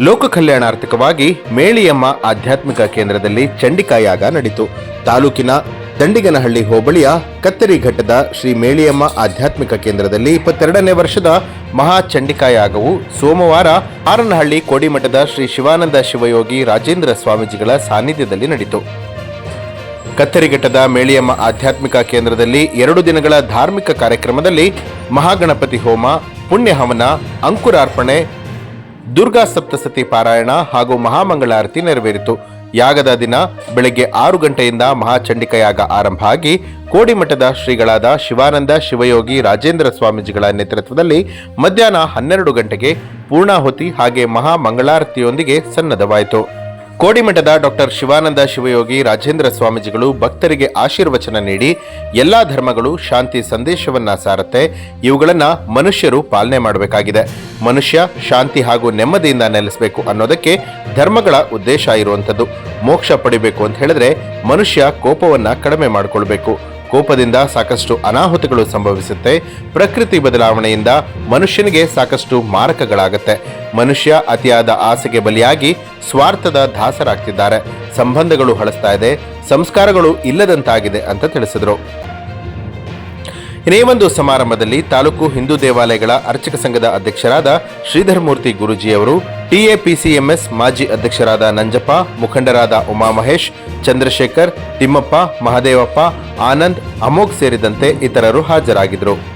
ಲೋಕ ಕಲ್ಯಾಣಾರ್ಥಕವಾಗಿ ಮೇಳಿಯಮ್ಮ ಆಧ್ಯಾತ್ಮಿಕ ಕೇಂದ್ರದಲ್ಲಿ ಚಂಡಿಕಾಯಾಗ ನಡೆಯಿತು ತಾಲೂಕಿನ ದಂಡಿಗನಹಳ್ಳಿ ಹೋಬಳಿಯ ಕತ್ತರಿ ಘಟ್ಟದ ಶ್ರೀ ಮೇಳಿಯಮ್ಮ ಆಧ್ಯಾತ್ಮಿಕ ಕೇಂದ್ರದಲ್ಲಿ ಇಪ್ಪತ್ತೆರಡನೇ ವರ್ಷದ ಮಹಾ ಚಂಡಿಕಾಯಾಗವು ಸೋಮವಾರ ಆರನಹಳ್ಳಿ ಕೋಡಿಮಠದ ಶ್ರೀ ಶಿವಾನಂದ ಶಿವಯೋಗಿ ರಾಜೇಂದ್ರ ಸ್ವಾಮೀಜಿಗಳ ಸಾನ್ನಿಧ್ಯದಲ್ಲಿ ನಡೆಯಿತು ಕತ್ತರಿಘಟ್ಟದ ಮೇಳಿಯಮ್ಮ ಆಧ್ಯಾತ್ಮಿಕ ಕೇಂದ್ರದಲ್ಲಿ ಎರಡು ದಿನಗಳ ಧಾರ್ಮಿಕ ಕಾರ್ಯಕ್ರಮದಲ್ಲಿ ಮಹಾಗಣಪತಿ ಹೋಮ ಪುಣ್ಯ ಹವನ ಅಂಕುರಾರ್ಪಣೆ ದುರ್ಗಾ ಸಪ್ತಸತಿ ಪಾರಾಯಣ ಹಾಗೂ ಮಹಾಮಂಗಳಾರತಿ ನೆರವೇರಿತು. ಯಾಗದ ದಿನ ಬೆಳಗ್ಗೆ ಆರು ಗಂಟೆಯಿಂದ ಮಹಾಚಂಡಿಕ ಯಾಗ ಆರಂಭ ಆಗಿ ಕೋಡಿಮಠದ ಶ್ರೀಗಳಾದ ಶಿವಾನಂದ, ಶಿವಯೋಗಿ, ರಾಜೇಂದ್ರ ಸ್ವಾಮೀಜಿಗಳ ನೇತೃತ್ವದಲ್ಲಿ ಮಧ್ಯಾಹ್ನ ಹನ್ನೆರಡು ಗಂಟೆಗೆ ಪೂರ್ಣಾಹುತಿ ಹಾಗೆ ಮಹಾಮಂಗಳಾರತಿಯೊಂದಿಗೆ ಸನ್ನದ್ಧವಾಯಿತು. ಕೋಡಿಮಠದ ಡಾಕ್ಟರ್ ಶಿವಾನಂದ ಶಿವಯೋಗಿ, ರಾಜೇಂದ್ರ ಸ್ವಾಮೀಜಿಗಳು ಭಕ್ತರಿಗೆ ಆಶೀರ್ವಚನ ನೀಡಿ ಎಲ್ಲಾ ಧರ್ಮಗಳು ಶಾಂತಿ ಸಂದೇಶವನ್ನ ಸಾರತ್ತೆ. ಇವುಗಳನ್ನು ಮನುಷ್ಯರು ಪಾಲನೆ ಮಾಡಬೇಕಾಗಿದೆ. ಮನುಷ್ಯ ಶಾಂತಿ ಹಾಗೂ ನೆಮ್ಮದಿಯಿಂದ ನೆಲೆಸಬೇಕು ಅನ್ನೋದಕ್ಕೆ ಧರ್ಮಗಳ ಉದ್ದೇಶ ಇರುವಂಥದ್ದು. ಮೋಕ್ಷ ಪಡಿಬೇಕು ಅಂತ ಹೇಳಿದ್ರೆ ಮನುಷ್ಯ ಕೋಪವನ್ನ ಕಡಿಮೆ ಮಾಡಿಕೊಳ್ಬೇಕು. ಕೋಪದಿಂದ ಸಾಕಷ್ಟು ಅನಾಹುತಗಳು ಸಂಭವಿಸುತ್ತೆ. ಪ್ರಕೃತಿ ಬದಲಾವಣೆಯಿಂದ ಮನುಷ್ಯನಿಗೆ ಸಾಕಷ್ಟು ಮಾರಕಗಳಾಗತ್ತೆ. ಮನುಷ್ಯ ಅತಿಯಾದ ಆಸೆಗೆ ಬಲಿಯಾಗಿ ಸ್ವಾರ್ಥದ ದಾಸರಾಗ್ತಿದ್ದಾರೆ. ಸಂಬಂಧಗಳು ಹಳಸ್ತಾ ಇದೆ. ಸಂಸ್ಕಾರಗಳು ಇಲ್ಲದಂತಾಗಿದೆ ಅಂತ ತಿಳಿಸಿದರು. ಇನ್ನೇ ಒಂದು ಸಮಾರಂಭದಲ್ಲಿ ತಾಲೂಕು ಹಿಂದೂ ದೇವಾಲಯಗಳ ಅರ್ಚಕ ಸಂಘದ ಅಧ್ಯಕ್ಷರಾದ ಶ್ರೀಧರಮೂರ್ತಿ ಗುರುಜಿಯವರು, ಟಿಎಪಿಸಿಎಂಎಸ್ ಮಾಜಿ ಅಧ್ಯಕ್ಷರಾದ ನಂಜಪ್ಪ, ಮುಖಂಡರಾದ ಉಮಾಮಹೇಶ್, ಚಂದ್ರಶೇಖರ್, ತಿಮ್ಮಪ್ಪ, ಮಹದೇವಪ್ಪ, ಆನಂದ್, ಅಮೋಘ್ ಸೇರಿದಂತೆ ಇತರರು ಹಾಜರಾಗಿದ್ದರು.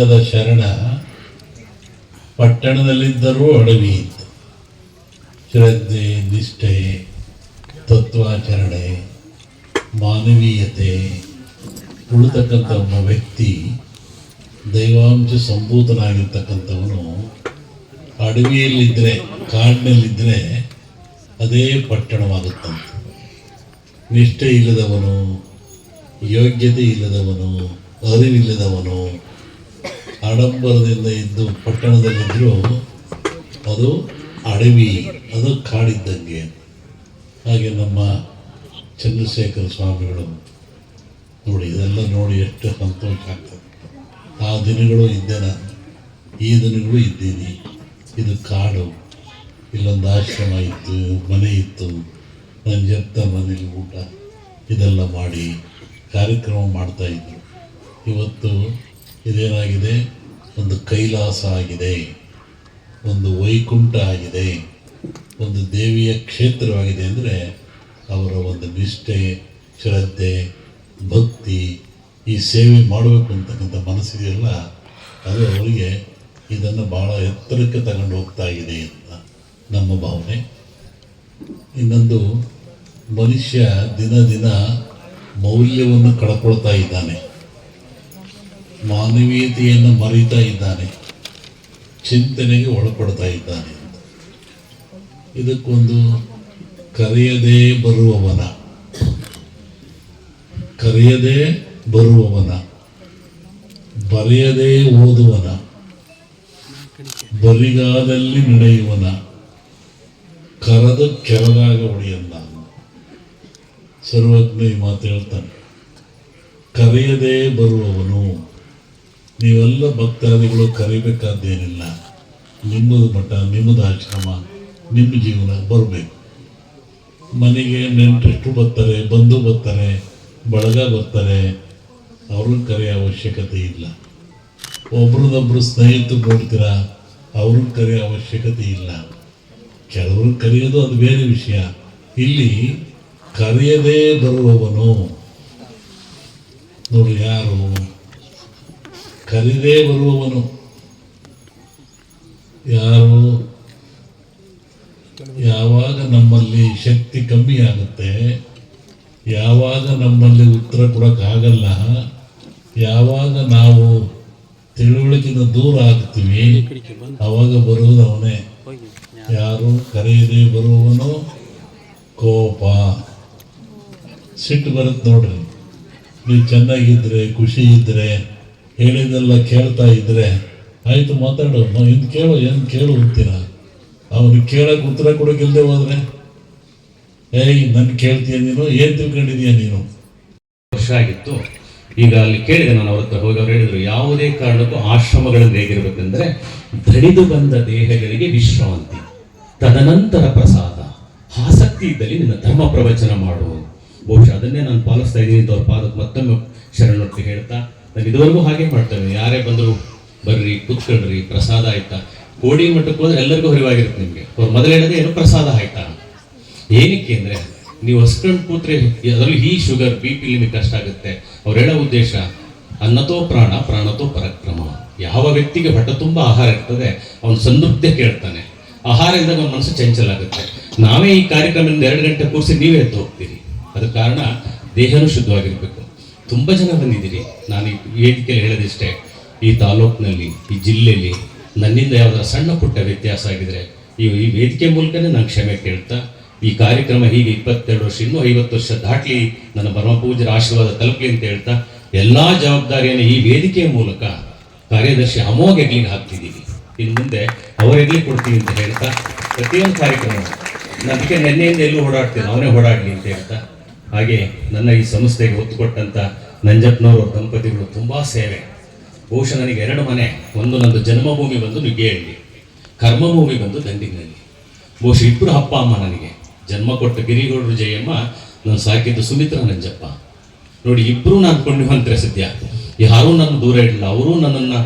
ಇಲ್ಲದ ಶರಣ ಪಟ್ಟಣದಲ್ಲಿದ್ದರೂ ಅಡವಿ. ಶ್ರದ್ಧೆ, ನಿಷ್ಠೆ, ತತ್ವಾಚರಣೆ, ಮಾನವೀಯತೆ ಉಳಿತಕ್ಕಂಥ ಒಬ್ಬ ವ್ಯಕ್ತಿ ದೈವಾಂಶ ಸಂಭೂತನಾಗಿರ್ತಕ್ಕಂಥವನು ಅಡವಿಯಲ್ಲಿದ್ದರೆ ಕಾಡಿನಲ್ಲಿದ್ದರೆ ಅದೇ ಪಟ್ಟಣವಾಗುತ್ತಂತೆ. ನಿಷ್ಠೆ ಇಲ್ಲದವನು, ಯೋಗ್ಯತೆ ಇಲ್ಲದವನು, ಅರಿವಿಲ್ಲದವನು ಆಡಂಬರದಿಂದ ಇದ್ದು ಪಟ್ಟಣದಲ್ಲಿದ್ದರೂ ಅದು ಅಡವಿ, ಅದು ಕಾಡಿದ್ದಂಗೆ. ಹಾಗೆ ನಮ್ಮ ಚಂದ್ರಶೇಖರ ಸ್ವಾಮಿಗಳು ನೋಡಿ, ಇದೆಲ್ಲ ನೋಡಿ ಎಷ್ಟು ಸಂತೋಷ ಆಗ್ತದೆ. ಆ ದಿನಗಳು ಇದ್ದೆ ನಾನು ಈ ದಿನಗಳು ಇದ್ದೀನಿ. ಇದು ಕಾಡು. ಇಲ್ಲೊಂದು ಆಶ್ರಮ ಇತ್ತು, ಮನೆ ಇತ್ತು. ನನ್ನ ಜಪ್ತ ಮನೇಲಿ ಊಟ ಇದೆಲ್ಲ ಮಾಡಿ ಕಾರ್ಯಕ್ರಮ ಮಾಡ್ತಾಯಿದ್ರು ಇವತ್ತು ಇದೇನಾಗಿದೆ ಒಂದು ಕೈಲಾಸ ಆಗಿದೆ, ಒಂದು ವೈಕುಂಠ ಆಗಿದೆ, ಒಂದು ದೇವಿಯ ಕ್ಷೇತ್ರವಾಗಿದೆ ಅಂದರೆ ಅವರ ಒಂದು ನಿಷ್ಠೆ, ಶ್ರದ್ಧೆ, ಭಕ್ತಿ, ಈ ಸೇವೆ ಮಾಡಬೇಕು ಅಂತಕ್ಕಂಥ ಮನಸ್ಸಿದೆಯಲ್ಲ, ಅದು ಅವರಿಗೆ ಇದನ್ನು ಭಾಳ ಎತ್ತರಕ್ಕೆ ತಗೊಂಡು ಹೋಗ್ತಾ ಇದೆ ಅಂತ ನಮ್ಮ ಭಾವನೆ. ಇನ್ನೊಂದು, ಮನುಷ್ಯ ದಿನ ದಿನ ಮೌಲ್ಯವನ್ನು ಕಳ್ಕೊಳ್ತಾ ಇದ್ದಾನೆ. ಮಾನವೀಯತೆಯನ್ನು ಮರೀತಾ ಇದ್ದಾನೆ, ಚಿಂತನೆಗೆ ಒಳಪಡ್ತಾ ಇದ್ದಾನೆ ಇದಕ್ಕೊಂದು ಕರೆಯದೇ ಬರುವವನ. ಕರೆಯದೇ ಬರುವವನ. ಬರೆಯದೇ ಓದುವನ. ಬರಿಗಾದಲ್ಲಿ ನಡೆಯುವನ. ಕರೆದು ಕೆಳಗಾಗ ಉಳಿಯಲ್ಲ. ಸರ್ವಜ್ಞ ಮಾತು ಹೇಳ್ತಾನೆ. ಕರೆಯದೇ ಬರುವವನು. ನೀವೆಲ್ಲ ಭಕ್ತಾದಿಗಳು ಕರಿಬೇಕಾದ್ದೇನಿಲ್ಲ. ನಿಮ್ಮದು ಮಠ, ನಿಮ್ಮದು ಆಶ್ರಮ, ನಿಮ್ಮ ಜೀವನ ಬರಬೇಕು. ಮನೆಗೆ ನೆಂಟರಿಷ್ಟು ಬರ್ತಾರೆ, ಬಂಧು ಬರ್ತಾರೆ, ಬಳಗ ಬರ್ತಾರೆ ಅವ್ರನ್ನ ಕರೆಯೋ ಅವಶ್ಯಕತೆ ಇಲ್ಲ. ಒಬ್ರದೊಬ್ರು ಸ್ನೇಹಿತರು ನೋಡ್ತೀರಾ ಅವ್ರನ್ನ ಕರೆಯೋ ಅವಶ್ಯಕತೆ ಇಲ್ಲ. ಕೆಲವರು ಕರೆಯೋದು ಅದು ಬೇರೆ ವಿಷಯ. ಇಲ್ಲಿ ಕರೆಯದೇ ಬರುವವನು. ನೋಡಿ ಯಾರು ಕರೆದೇ ಬರುವವನು. ಯಾರು? ಯಾವಾಗ ನಮ್ಮಲ್ಲಿ ಶಕ್ತಿ ಕಮ್ಮಿ ಆಗುತ್ತೆ, ಯಾವಾಗ ನಮ್ಮಲ್ಲಿ ಉತ್ತರ ಕೊಡೋಕ್ಕಾಗಲ್ಲ ಯಾವಾಗ ನಾವು ತಿಳುವಳಿಕೆಯಿಂದ ದೂರ ಆಗ್ತೀವಿ, ಅವಾಗ ಬರುವುದು ಅವನೇ. ಯಾರು ಕರೆಯದೇ ಬರುವವನು? ಕೋಪ. ಸಿಟ್ಟು ಬರುತ್ತೆ ನೋಡ್ರಿ. ನೀವು ಚೆನ್ನಾಗಿದ್ರೆ, ಖುಷಿ ಇದ್ರೆ ಹೇಳಿದ್ದೆಲ್ಲ ಕೇಳ್ತಾ ಇದ್ರೆ, ಆಯಿತು ಮಾತಾಡು ನಾನು ಇನ್ನು ಕೇಳು ಏನು ಕೇಳು ಅಂತೀರ? ಅವನು ಕೇಳಕ್ಕೆ ಉತ್ತರ ಕೊಡೋಕ್ಕಿಲ್ದೆ ಹೋದ್ರೆ, ಏಯ್, ನನ್ ಕೇಳ್ತೀಯ ನೀನು, ಏನ್ ತಿಳ್ಕೊಂಡಿದೀಯ ನೀನು? ವರ್ಷ ಆಗಿತ್ತು. ಈಗ ಅಲ್ಲಿ ಕೇಳಿದೆ, ನಾನು ಅವ್ರ ಹತ್ರ ಹೋಗಿ ಅವ್ರು ಹೇಳಿದ್ರು, ಯಾವುದೇ ಕಾರಣಕ್ಕೂ ಆಶ್ರಮಗಳಲ್ಲಿ ಹೇಗಿರ್ಬೇಕಂದ್ರೆ ದಣಿದು ಬಂದ ದೇಹಗಳಿಗೆ ವಿಶ್ರಾಂತಿ, ತದನಂತರ ಪ್ರಸಾದ, ಆಸಕ್ತಿ ಇದ್ದಲ್ಲಿ ನಿನ್ನ ಧರ್ಮ ಪ್ರವಚನ ಮಾಡು. ಬಹುಶಃ ಅದನ್ನೇ ನಾನು ಪಾಲಿಸ್ತಾ ಇದ್ದೀನಿ ಅಂತ ಅವ್ರ ಪಾದಕ್ಕೆ ಮತ್ತೊಮ್ಮೆ ಶರಣೊಟ್ಟಿ ಹೇಳ್ತಾ ನಾನು ಇದುವರೆಗೂ ಹಾಗೆ ಮಾಡ್ತೇವೆ. ಯಾರೇ ಬಂದರು ಬರ್ರಿ ಕೂತ್ಕೊಳ್ರಿ ಪ್ರಸಾದ ಆಯ್ತಾ? ಕೋಡಿ ಮಟ್ಟಕ್ಕೆ ಹೋದ್ರೆ ಎಲ್ಲರಿಗೂ ಹರಿವಾಗಿರುತ್ತೆ ನಿಮಗೆ. ಅವ್ರು ಮೊದಲು ಏನು? ಪ್ರಸಾದ ಆಯ್ತಾ? ಏನಕ್ಕೆ ಅಂದರೆ, ನೀವು ಹಸ್ಕೊಂಡು ಕೂತ್ರೆ ಅದರಲ್ಲೂ ಈ ಶುಗರ್, ಬಿ ಪಿ ನಿಮಗೆ ಕಷ್ಟ ಆಗುತ್ತೆ. ಅವ್ರು ಹೇಳೋ ಉದ್ದೇಶ, ಅನ್ನತೋ ಪ್ರಾಣ, ಪ್ರಾಣತೋ ಪರಕ್ರಮ. ಯಾವ ವ್ಯಕ್ತಿಗೆ ಹೊಟ್ಟೆ ತುಂಬ ಆಹಾರ ಇರ್ತದೆ, ಅವನು ಸಂತೃಪ್ತಿ ಕೇಳ್ತಾನೆ. ಆಹಾರ ಇದ್ದಾಗ ಅವನ ಮನಸ್ಸು ಚಂಚಲ ಆಗುತ್ತೆ. ನಾವೇ ಈ ಕಾರ್ಯಕ್ರಮದಿಂದ ಎರಡು ಗಂಟೆ ಕೂರಿಸಿ ನೀವೇ ಎದ್ದು ಹೋಗ್ತೀರಿ. ಅದ ಕಾರಣ ದೇಹನೂ ಶುದ್ಧವಾಗಿರ್ಬೇಕು. ತುಂಬ ಜನ ಬಂದಿದ್ದೀರಿ. ನಾನು ವೇದಿಕೆಯಲ್ಲಿ ಹೇಳೋದಿಷ್ಟೇ, ಈ ತಾಲೂಕಿನಲ್ಲಿ, ಈ ಜಿಲ್ಲೆಯಲ್ಲಿ ನನ್ನಿಂದ ಯಾವುದಾದ್ರು ಸಣ್ಣ ಪುಟ್ಟ ವ್ಯತ್ಯಾಸ ಆಗಿದ್ರೆ, ಈ ಈ ವೇದಿಕೆ ಮೂಲಕನೇ ನಾನು ಕ್ಷಮೆ ಕೇಳ್ತಾ, ಈ ಕಾರ್ಯಕ್ರಮ ಹೀಗೆ ಇಪ್ಪತ್ತೆರಡು ವರ್ಷ, ಇನ್ನೂ ಐವತ್ತು ವರ್ಷ ದಾಟ್ಲಿ, ನನ್ನ ಪರಮಪೂಜರ ಆಶೀರ್ವಾದ ತಲುಪಲಿ ಅಂತ ಹೇಳ್ತಾ, ಎಲ್ಲಾ ಜವಾಬ್ದಾರಿಯನ್ನು ಈ ವೇದಿಕೆಯ ಮೂಲಕ ಕಾರ್ಯದರ್ಶಿ ಅಮೋಘ ಹೆಗ್ಲಿಗೆ ಹಾಕ್ತಿದ್ದೀವಿ. ಇನ್ನು ಮುಂದೆ ಅವರ ಕೊಡ್ತೀವಿ ಅಂತ ಹೇಳ್ತಾ, ಪ್ರತಿಯೊಂದು ಕಾರ್ಯಕ್ರಮ ಅದಕ್ಕೆ ನೆನ್ನೆಯಿಂದ ಎಲ್ಲೂ ಓಡಾಡ್ತೀನಿ, ಅವನೇ ಓಡಾಡಲಿ ಅಂತ ಹೇಳ್ತಾ ಹಾಗೆ ನನ್ನ ಈ ಸಂಸ್ಥೆಗೆ ಒತ್ತು ಕೊಟ್ಟಂತ ನಂಜಪ್ಪನವರು ದಂಪತಿಗಳು ತುಂಬಾ ಸೇವೆ. ಬಹುಶಃ ನನಗೆ ಎರಡು ಮನೆ, ಒಂದು ನನ್ನ ಜನ್ಮಭೂಮಿ ಬಂದು ನುಗ್ಗೆಯಲ್ಲಿ ಕರ್ಮಭೂಮಿ ಬಂದು ದಂಡಿನಲ್ಲಿ ಬಹುಶಃ ಇಬ್ಬರು ಅಪ್ಪ ಅಮ್ಮ ನನಗೆ. ಜನ್ಮ ಕೊಟ್ಟ ಗಿರಿಗೌಡರು ಜಯಮ್ಮ, ನಾನು ಸಾಕಿದ್ದು ಸುಮಿತ್ರ ನಂಜಪ್ಪ. ನೋಡಿ ಇಬ್ಬರು ನಾನು ಕೊಂಡಿವಂತರೆ ಸದ್ಯ. ಯಾರೂ ನನ್ನ ದೂರ ಇಡಲಿಲ್ಲ ಅವರು ನನ್ನನ್ನು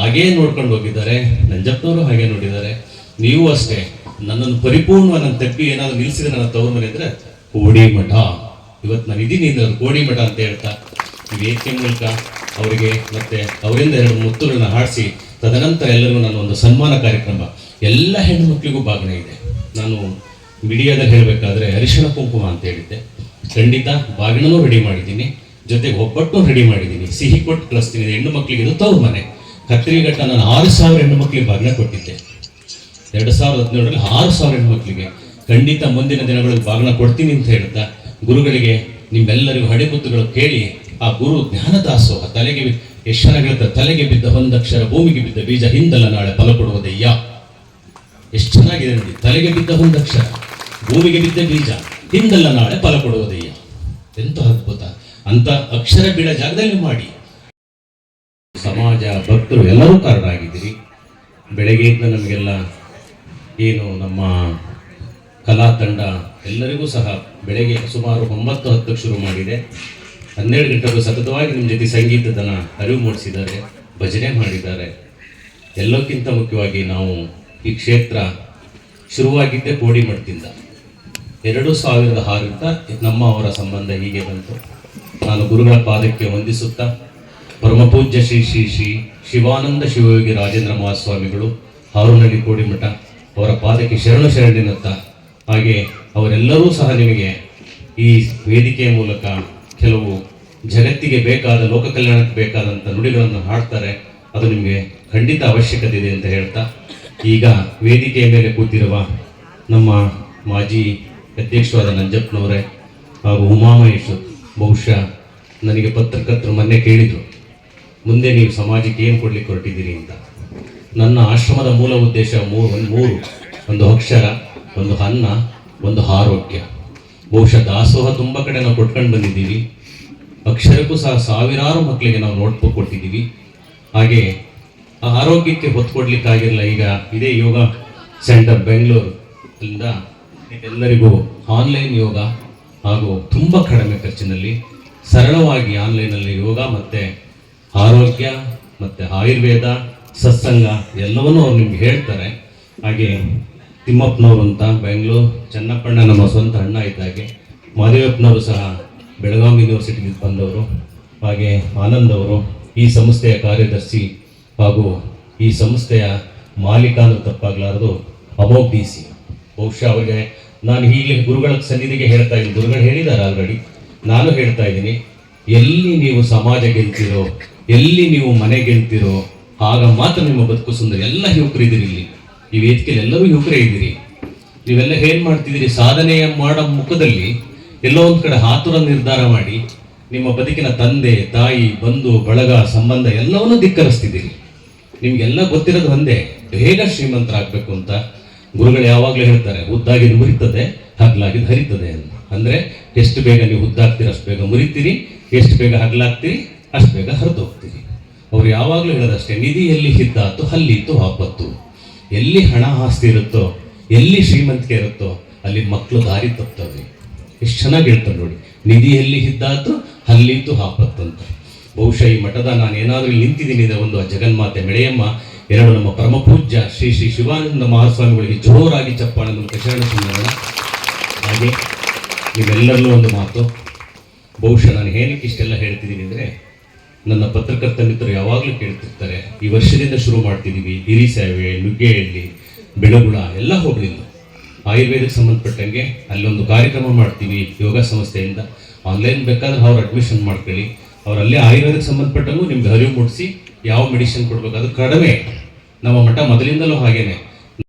ಹಾಗೇ ನೋಡ್ಕೊಂಡು ಹೋಗಿದ್ದಾರೆ. ನಂಜಪ್ಪನವರು ಹಾಗೆ ನೋಡಿದ್ದಾರೆ. ನೀವು ಅಷ್ಟೇ. ನನ್ನನ್ನು ಪರಿಪೂರ್ಣ ನನ್ನ ತಪ್ಪಿ ಏನಾದರೂ ನಿಲ್ಲಿಸಿದ್ರೆ ನನ್ನ ತವರು ಮನೆ ಅಂದರೆ ಕೋಡಿ ಮಠ. ಇವತ್ತು ನಾನು ಇದ್ದೀನಿ ಕೋಡಿ ಮಠ ಅಂತ ಹೇಳ್ತಾ, ಈ ವೇದಿಕೆ ಮೂಲಕ ಅವರಿಗೆ ಮತ್ತೆ ಅವರಿಂದ ಎರಡು ಮುತ್ತುಗಳನ್ನ ಹಾಡಿಸಿ, ತದನಂತರ ಎಲ್ಲರೂ ನಾನು ಒಂದು ಸನ್ಮಾನ ಕಾರ್ಯಕ್ರಮ. ಎಲ್ಲ ಹೆಣ್ಣು ಮಕ್ಕಳಿಗೂ ಭಾಗನ ಇದೆ. ನಾನು ಮೀಡಿಯಾದಲ್ಲಿ ಹೇಳಬೇಕಾದ್ರೆ ಅರಿಶಿಣ ಕುಂಕುಮ ಅಂತ ಹೇಳಿದ್ದೆ. ಖಂಡಿತ ಬಾಗಿಣನೂ ರೆಡಿ ಮಾಡಿದ್ದೀನಿ. ಜೊತೆಗೆ ಒಬ್ಬಟ್ಟು ರೆಡಿ ಮಾಡಿದ್ದೀನಿ. ಸಿಹಿ ಕೊಟ್ಟು ಕಳಿಸ್ತೀನಿ. ಹೆಣ್ಣು ಮಕ್ಕಳಿಗೆ ಇದು ತವ್ರ ಮನೆ. ಕತ್ತರಿಘಟ್ಟ ನಾನು ಆರು ಸಾವಿರ ಹೆಣ್ಣು ಮಕ್ಕಳಿಗೆ ಬಾಗಿನ ಕೊಟ್ಟಿದ್ದೆ. ಎರಡು ಸಾವಿರದ ಹದಿನೇಳರಲ್ಲಿ ಆರು ಸಾವಿರ ಹೆಣ್ಣು ಮಕ್ಕಳಿಗೆ ಖಂಡಿತ ಮುಂದಿನ ದಿನಗಳಲ್ಲಿ ಬಾಗಿನ ಕೊಡ್ತೀನಿ ಅಂತ ಹೇಳ್ತಾ ಗುರುಗಳಿಗೆ ನಿಮ್ಮೆಲ್ಲರಿಗೂ ಹಡೆಗುತ್ತುಗಳು ಕೇಳಿ ಆ ಗುರು ಜ್ಞಾನದಾಸೋಹ ತಲೆಗೆ ಎಷ್ಟು ತಲೆಗೆ ಬಿದ್ದ ಒಂದಕ್ಷರ, ಭೂಮಿಗೆ ಬಿದ್ದ ಬೀಜ ಹಿಂದಲ್ಲ ನಾಳೆ ಫಲ ಕೊಡುವುದಯ್ಯ ಎಷ್ಟು ಚೆನ್ನಾಗಿದೆ ನೋಡಿ, ತಲೆಗೆ ಬಿದ್ದ ಒಂದಕ್ಷರ, ಭೂಮಿಗೆ ಬಿದ್ದ ಬೀಜ ಹಿಂದಲ್ಲ ನಾಳೆ ಫಲ ಕೊಡುವುದಯ್ಯ ಎಂತ ಅದ್ಭುತ. ಅಂತ ಅಕ್ಷರ ಬೀಳ ಜಾಗದಲ್ಲಿ ಮಾಡಿ. ಸಮಾಜ ಭಕ್ತರು ಎಲ್ಲರೂ ಕಾರಣರಾಗಿದ್ದೀರಿ ಬೆಳಗ್ಗೆಯಿಂದ ನಮಗೆಲ್ಲ ಏನು ನಮ್ಮ ಕಲಾ ತಂಡ ಎಲ್ಲರಿಗೂ ಸಹ ಬೆಳಗ್ಗೆ ಸುಮಾರು ಒಂಬತ್ತು ಹತ್ತಕ್ಕೆ ಶುರು ಮಾಡಿದೆ. ಹನ್ನೆರಡು ಗಂಟೆಗೂ ಸತತವಾಗಿ ನಿಮ್ಮ ಜೊತೆ ಸಂಗೀತದನ್ನ ಅರಿವು ಮೂಡಿಸಿದ್ದಾರೆ, ಭಜನೆ ಮಾಡಿದ್ದಾರೆ. ಎಲ್ಲಕ್ಕಿಂತ ಮುಖ್ಯವಾಗಿ ನಾವು ಈ ಕ್ಷೇತ್ರ ಶುರುವಾಗಿದ್ದೇ ಕೋಡಿಮಠದಿಂದ ಎರಡು ಸಾವಿರದ ಆರಿಂದ ನಮ್ಮ ಅವರ ಸಂಬಂಧ ಹೀಗೆ ಬಂತು. ನಾನು ಗುರುಗಳ ಪಾದಕ್ಕೆ ವಂದಿಸುತ್ತಾ ಪರಮಪೂಜ್ಯ ಶ್ರೀ ಶ್ರೀ ಶ್ರೀ ಶಿವಾನಂದ ಶಿವಯೋಗಿ ರಾಜೇಂದ್ರ ಮಹಾಸ್ವಾಮಿಗಳು ಹಾರೂನಹಳ್ಳಿ ಕೋಡಿಮಠ ಅವರ ಪಾದಕ್ಕೆ ಶರಣ ಶರಣೆನ್ನುತ್ತಾ ಹಾಗೆ ಅವರೆಲ್ಲರೂ ಸಹ ನಿಮಗೆ ಈ ವೇದಿಕೆಯ ಮೂಲಕ ಕೆಲವು ಜಗತ್ತಿಗೆ ಬೇಕಾದ ಲೋಕ ಕಲ್ಯಾಣಕ್ಕೆ ಬೇಕಾದಂಥ ನುಡಿಗಳನ್ನು ಹಾಡ್ತಾರೆ. ಅದು ನಿಮಗೆ ಖಂಡಿತ ಅವಶ್ಯಕತೆ ಇದೆ ಅಂತ ಹೇಳ್ತಾ. ಈಗ ವೇದಿಕೆಯ ಮೇಲೆ ಕೂತಿರುವ ನಮ್ಮ ಮಾಜಿ ಅಧ್ಯಕ್ಷರಾದ ನಂಜಪ್ಪನವರೇ ಹಾಗೂ ಉಮಾಮಹೇಶ್ ಬಹುಶಃ ನನಗೆ ಪತ್ರಕರ್ತರು ಮೊನ್ನೆ ಕೇಳಿದರು, ಮುಂದೆ ನೀವು ಸಮಾಜಕ್ಕೆ ಏನು ಕೊಡಲಿಕ್ಕೆ ಹೊರಟಿದ್ದೀರಿ? ಅಂತ. ನನ್ನ ಆಶ್ರಮದ ಮೂಲ ಉದ್ದೇಶ ಮೂರು ಒಂದು ಮೂರು, ಒಂದು ಅಕ್ಷರ. ಒಂದು ಅನ್ನ, ಒಂದು ಆರೋಗ್ಯ. ಬಹುಶಃ ದಾಸೋಹ ತುಂಬ ಕಡೆ ನಾವು ಕೊಟ್ಕೊಂಡು ಬಂದಿದ್ದೀವಿ. ಅಕ್ಷರಕ್ಕೂ ಸಹ ಸಾವಿರಾರು ಮಕ್ಕಳಿಗೆ ನಾವು ನೋಟ್ಬುಕ್ ಕೊಟ್ಟಿದ್ದೀವಿ. ಹಾಗೆ ಆ ಆರೋಗ್ಯಕ್ಕೆ ಹೊತ್ತು ಕೊಡ್ಲಿಕ್ಕಾಗಿರಲ್ಲ ಈಗ ಇದೇ ಯೋಗ ಸೆಂಟರ್ ಬೆಂಗಳೂರಿಂದ ಎಲ್ಲರಿಗೂ ಆನ್ಲೈನ್ ಯೋಗ ಹಾಗೂ ತುಂಬ ಕಡಿಮೆ ಖರ್ಚಿನಲ್ಲಿ ಸರಳವಾಗಿ ಆನ್ಲೈನಲ್ಲಿ ಯೋಗ ಮತ್ತು ಆರೋಗ್ಯ ಮತ್ತು ಆಯುರ್ವೇದ, ಸತ್ಸಂಗ ಎಲ್ಲವನ್ನೂ ಅವ್ರು ನಿಮ್ಗೆ ಹೇಳ್ತಾರೆ. ಹಾಗೆ ತಿಮ್ಮಪ್ಪನವರು ಅಂತ ಬೆಂಗಳೂರು ಚನ್ನಪ್ಪಣ್ಣ ನಮ್ಮ ಸ್ವಂತ ಅಣ್ಣ ಇದ್ದಾಗೆ. ಮಾದೇವಪ್ಪನವರು ಸಹ ಬೆಳಗಾವಿ ಯೂನಿವರ್ಸಿಟಿಗೆ ಬಂದವರು. ಹಾಗೆ ಆನಂದ್ ಅವರು ಈ ಸಂಸ್ಥೆಯ ಕಾರ್ಯದರ್ಶಿ ಹಾಗೂ ಈ ಸಂಸ್ಥೆಯ ಮಾಲೀಕ ಅಂದ್ರೆ ತಪ್ಪಾಗಲಾರದು ಅಬೋ ಡಿ ಸಿ. ಬಹುಶಃ ಅವರಿಗೆ ನಾನು ಹೀಗೆ ಗುರುಗಳ ಸನ್ನಿಧಿಗೆ ಹೇಳ್ತಾ ಇದ್ದೀನಿ. ಗುರುಗಳು ಹೇಳಿದ್ದಾರೆ ಆಲ್ರೆಡಿ ನಾನು ಹೇಳ್ತಾ ಇದ್ದೀನಿ, ಎಲ್ಲಿ ನೀವು ಸಮಾಜ ಗೆಲ್ತಿರೋ, ಎಲ್ಲಿ ನೀವು ಮನೆ ಗೆಲ್ತಿರೋ, ಆಗ ಮಾತ್ರ ನಿಮ್ಮ ಬದುಕು ಸುಂದರ. ಎಲ್ಲ ಯುವಕರು ಇದ್ದೀರಿ ಇಲ್ಲಿ. ಈ ವೇದಿಕೆಯಲ್ಲಿ ಎಲ್ಲರೂ ಯುವಕರೇ ಇದ್ದೀರಿ. ನೀವೆಲ್ಲ ಏನ್ ಮಾಡ್ತಿದ್ದೀರಿ? ಸಾಧನೆಯ ಮಾಡೋ ಮುಖದಲ್ಲಿ ಎಲ್ಲೋ ಒಂದ್ ಕಡೆ ಹಾತುರ ನಿರ್ಧಾರ ಮಾಡಿ ನಿಮ್ಮ ಬದುಕಿನ ತಂದೆ, ತಾಯಿ, ಬಂಧು, ಬಳಗ, ಸಂಬಂಧ ಎಲ್ಲವನ್ನೂ ಧಿಕ್ಕರಿಸ್ತಿದ್ದೀರಿ. ನಿಮ್ಗೆಲ್ಲ ಗೊತ್ತಿರೋದು ಒಂದೇ ಬೇಗ ಶ್ರೀಮಂತರಾಗಬೇಕು ಅಂತ? ಗುರುಗಳು ಯಾವಾಗಲೂ ಹೇಳ್ತಾರೆ ಉದ್ದಾಗಿ ಮುರಿತದೆ ಹಗ್ಲಾಗಿದ್ದು ಹರಿತದೆ ಅಂತ. ಅಂದ್ರೆ ಎಷ್ಟು ಬೇಗ ನೀವು ಉದ್ದಾಗ್ತೀರಿ, ಅಷ್ಟು ಬೇಗ ಮುರಿತೀರಿ, ಎಷ್ಟು ಬೇಗ ಹಗ್ಲಾಗ್ತೀರಿ, ಅಷ್ಟು ಬೇಗ ಹರಿದು ಹೋಗ್ತೀರಿ ಅವ್ರು ಯಾವಾಗಲೂ ಹೇಳೋದಷ್ಟೇ, ನಿಧಿಯಲ್ಲಿ ಹಿದ್ದಾತು, ಹಲ್ಲಿತ್ತು ಆಪತ್ತು. ಎಲ್ಲಿ ಹಣ ಆಸ್ತಿ ಇರುತ್ತೋ, ಎಲ್ಲಿ ಶ್ರೀಮಂತಿಕೆ ಇರುತ್ತೋ, ಅಲ್ಲಿ ಮಕ್ಕಳು ದಾರಿ ತಪ್ತವೆ. ಎಷ್ಟು ಚೆನ್ನಾಗಿ ಹೇಳ್ತಾರೆ ನೋಡಿ. ನಿಧಿ ಎಲ್ಲಿ ಹಿದ್ದಾತು ಅಲ್ಲಿಂತು ಹಾಪತ್ತಂತ. ಬಹುಶಃ ಈ ಮಠದ ನಾನು ಏನಾದರೂ ಇಲ್ಲಿ ನಿಂತಿದ್ದೀನಿ ಇದೆ ಒಂದು ಜಗನ್ಮಾತೆ ಮೆಳೆಯಮ್ಮ, ಎರಡು ನಮ್ಮ ಪರಮ ಪೂಜ್ಯ ಶ್ರೀ ಶ್ರೀ ಶಿವಾನಂದ ಮಹಾಸ್ವಾಮಿಗಳಿಗೆ ಜೋರಾಗಿ ಚಪ್ಪಾಳೆ ಮೂಲಕ ಶರಣ ಹಾಗೆ ನೀವೆಲ್ಲರಲ್ಲೂ ಒಂದು ಮಾತು. ಬಹುಶಃ ನಾನು ಏನಕ್ಕೆ ಇಷ್ಟೆಲ್ಲ ಹೇಳ್ತಿದ್ದೀನಿ ಅಂದರೆ ನನ್ನ ಪತ್ರಕರ್ತ ಮಿತ್ರರು ಯಾವಾಗಲೂ ಕೇಳ್ತಿರ್ತಾರೆ, ಈ ವರ್ಷದಿಂದ ಶುರು ಮಾಡ್ತಿದ್ದೀವಿ ಹಿರಿಸಾವೆ ನುಗ್ಗೇಹಳ್ಳಿ, ಬೆಳಗುಳ, ಎಲ್ಲ ಹೋಗಲಿಲ್ಲ. ಆಯುರ್ವೇದಕ್ಕೆ ಸಂಬಂಧಪಟ್ಟಂಗೆ ಅಲ್ಲೊಂದು ಕಾರ್ಯಕ್ರಮ ಮಾಡ್ತೀವಿ, ಯೋಗ ಸಂಸ್ಥೆಯಿಂದ. ಆನ್ಲೈನ್ ಬೇಕಾದ್ರೆ ಅವ್ರು ಅಡ್ಮಿಷನ್ ಮಾಡ್ಕೊಳ್ಳಿ. ಅವರಲ್ಲೇ ಆಯುರ್ವೇದಕ್ಕೆ ಸಂಬಂಧಪಟ್ಟಂಗೂ ನಿಮ್ಗೆ ಅರಿವು ಮೂಡಿಸಿ, ಯಾವ ಮೆಡಿಸಿನ್ ಅದು ಕಡಿಮೆ. ನಮ್ಮ ಮಠ ಮೊದಲಿಂದಲೂ ಹಾಗೇನೆ.